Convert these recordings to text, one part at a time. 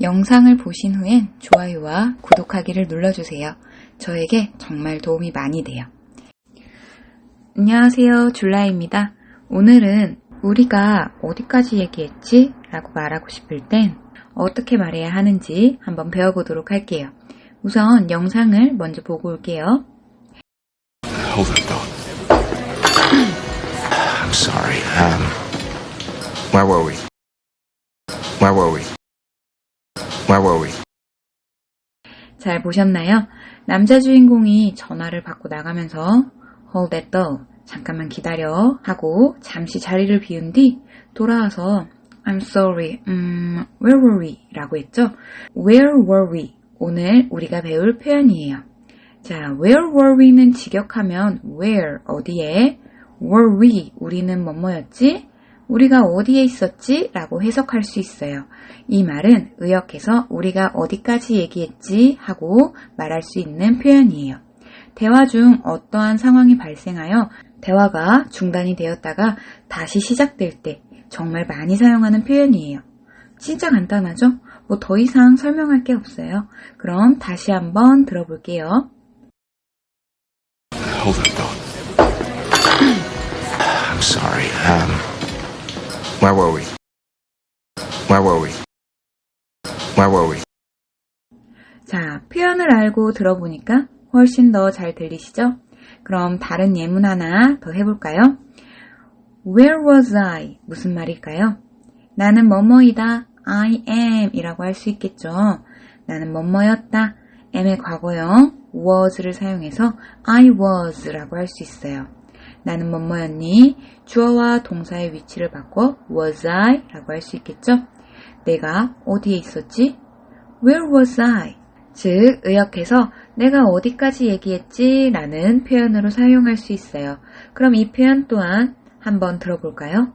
영상을 보신 후엔 좋아요와 구독하기를 눌러주세요. 저에게 정말 도움이 많이 돼요. 안녕하세요. 줄라입니다. 오늘은 우리가 어디까지 얘기했지? 라고 말하고 싶을 땐 어떻게 말해야 하는지 한번 배워보도록 할게요. 우선 영상을 먼저 보고 올게요. Hold up, though. I'm sorry. Um, where were we? Where were we? Where were we? 잘 보셨나요? 남자 주인공이 전화를 받고 나가면서 hold that though 잠깐만 기다려 하고 잠시 자리를 비운 뒤 돌아와서 I'm sorry, 음, where were we? 라고 했죠? Where were we? 오늘 우리가 배울 표현이에요. 자, where were we는 직역하면 where, 어디에? were we, 우리는 뭐뭐였지? 우리가 어디에 있었지? 라고 해석할 수 있어요. 이 말은 의역해서 우리가 어디까지 얘기했지? 하고 말할 수 있는 표현이에요. 대화 중 어떠한 상황이 발생하여 대화가 중단이 되었다가 다시 시작될 때 정말 많이 사용하는 표현이에요. 진짜 간단하죠? 뭐 더 이상 설명할 게 없어요. 그럼 다시 한번 들어볼게요. Hold up, though. I'm sorry. Um, where were we? Where were we? Where were we? 자, 표현을 알고 들어보니까 훨씬 더 잘 들리시죠? 그럼 다른 예문 하나 더 해볼까요? Where was I? 무슨 말일까요? 나는 뭐뭐이다. I am 이라고 할 수 있겠죠. 나는 뭐뭐였다. am의 과거형 was를 사용해서 I was 라고 할 수 있어요. 나는 뭐뭐였니? 주어와 동사의 위치를 바꿔 was I 라고 할 수 있겠죠. 내가 어디에 있었지? Where was I? 즉, 의역해서 내가 어디까지 얘기했지? 라는 표현으로 사용할 수 있어요. 그럼 이 표현 또한 한번 들어볼까요?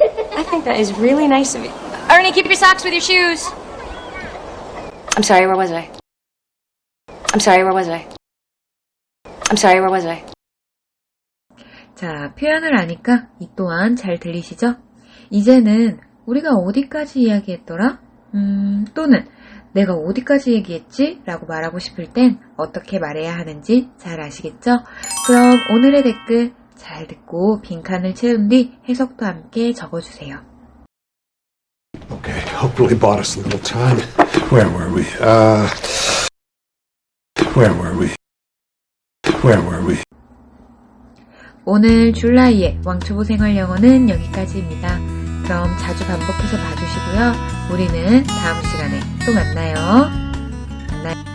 I think that is really nice of you. Ernie, keep your socks with your shoes. I'm sorry, where was I? I'm sorry, where was I? I'm sorry, where was I? 자, 표현을 아니까 이 또한 잘 들리시죠? 이제는 우리가 어디까지 이야기했더라? 음, 또는 내가 어디까지 얘기했지? 라고 말하고 싶을 땐 어떻게 말해야 하는지 잘 아시겠죠? 그럼 오늘의 댓글 잘 듣고 빈칸을 채운 뒤 해석도 함께 적어주세요. Okay, hopefully bought us a little time. Where were we? Uh, where were we? Where were we? 오늘 줄라이의 왕초보 생활 영어는 여기까지입니다. 그럼 자주 반복해서 봐주시고요. 우리는 다음 시간에 또 만나요. 만나요.